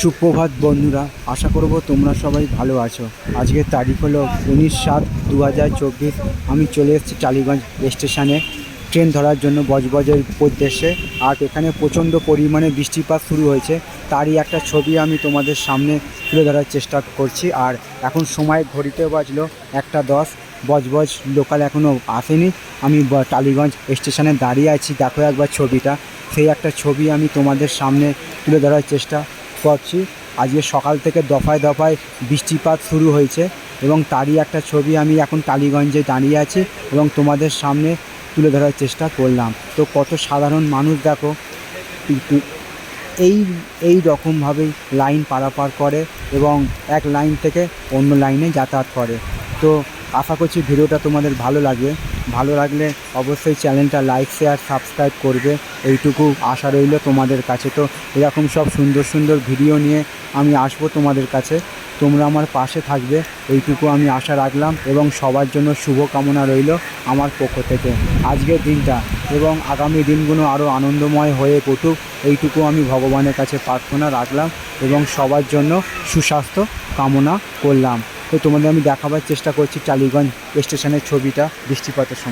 সুপ্রভাত বন্ধুরা, আশা করব তোমরা সবাই ভালো আছো। আজকের তারিখ হলো উনিশ সাত দু আমি চলে এসেছি টালিগঞ্জ স্টেশনে। ট্রেন ধরার জন্য বজবজের উদ্দেশ্যে। আর এখানে প্রচণ্ড পরিমাণে বৃষ্টিপাত শুরু হয়েছে। তারই একটা ছবি আমি তোমাদের সামনে তুলে ধরার চেষ্টা করছি। আর এখন সময় ঘড়িতে বাজলো একটা দশ। বজবজ লোকাল এখনও আসেনি। আমি টালিগঞ্জ স্টেশনে দাঁড়িয়ে আছি। দেখো একবার ছবিটা। সেই একটা ছবি আমি তোমাদের সামনে তুলে ধরার চেষ্টা করছি। আজকে সকাল থেকে দফায় দফায় বৃষ্টিপাত শুরু হয়েছে এবং তারই একটা ছবি আমি এখন টালিগঞ্জে দাঁড়িয়ে আছি এবং তোমাদের সামনে তুলে ধরার চেষ্টা করলাম। তো কত সাধারণ মানুষ দেখো এই এই রকমভাবেই লাইন পারাপার করে এবং এক লাইন থেকে অন্য লাইনে যাতায়াত করে। তো আশা করছি ভিডিওটা তোমাদের ভালো লাগবে। ভালো লাগলে অবশ্যই চ্যানেলটা লাইক শেয়ার সাবস্ক্রাইব করবে। এইটুকু আশা রইল তোমাদের কাছে। তো এরকম সব সুন্দর সুন্দর ভিডিও নিয়ে আমি আসব তোমাদের কাছে। তোমরা আমার পাশে থাকবে। এইটুকু আমি আশা রাখলাম এবং সবার জন্য শুভ কামনা রইল আমার পক্ষ থেকে। আজকের দিনটা এবং আগামী দিনগুলো আরও আনন্দময় হয়ে পড়ুক, এইটুকু আমি ভগবানের কাছে প্রার্থনা রাখলাম এবং সবার জন্য সুস্বাস্থ্য কামনা করলাম। তো তোমাদের আমি দেখাবার চেষ্টা করছি টালিগঞ্জ স্টেশনের ছবিটা বৃষ্টিপাতের সময়।